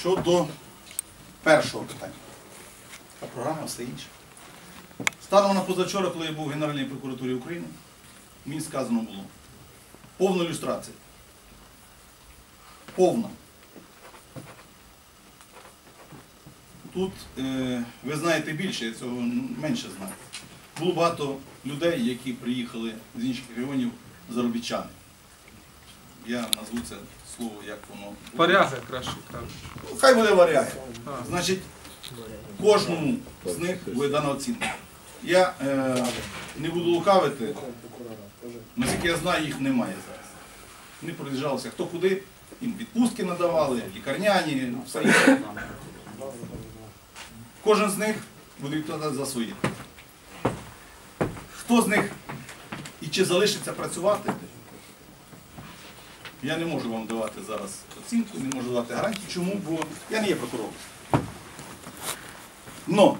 Щодо першого питання. А програма все інше. Станом на позавчора, коли я був в Генеральній прокуратурі України, мені сказано було повна ілюстрація. Повна. Тут е, ви знаєте більше, я цього менше знаю. Було багато людей, які приїхали з інших регіонів заробітчани. Я назву це слово, як воно. буде. Варяги краще кажуть. Ну, Хай буде варіант. Значить, кожному з них видана оцінка. Я е, не буду лукавити, наскільки я знаю, їх немає зараз. Вони проїжджалися хто куди, їм відпустки надавали, лікарняні, все інше. Кожен з них буде відповідати за свої. Хто з них і чи залишиться працювати, я не можу вам давати зараз оцінку, не можу давати гарантію. Чому? Бо я не є прокурором. Но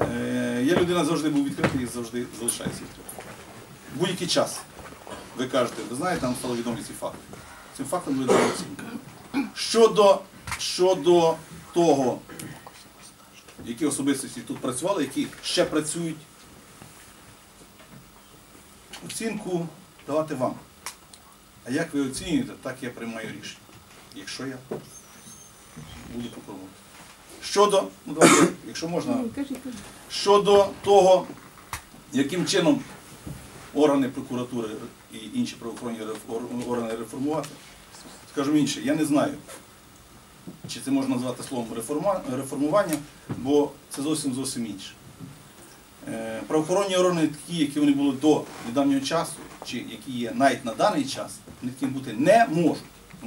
е, я людина завжди був відкритий і завжди залишаюся відкритим. Будь-який час ви кажете, ви знаєте, нам стало відомі ці факти. Цим фактом буде дана оцінка. Щодо, щодо того, які особистості тут працювали, які ще працюють, оцінку давати вам. А як ви оцінюєте, так я приймаю рішення. Якщо я буду прокурором. Щодо, ну давайте, якщо можна, щодо того, яким чином органи прокуратури і інші правоохоронні органи реформувати, скажімо інше, я не знаю, чи це можна назвати словом реформа- реформування, бо це зовсім зовсім інше. Е, Правоохоронні органи такі, які вони були до недавнього часу, чи які є навіть на даний час, вони таким бути не можуть.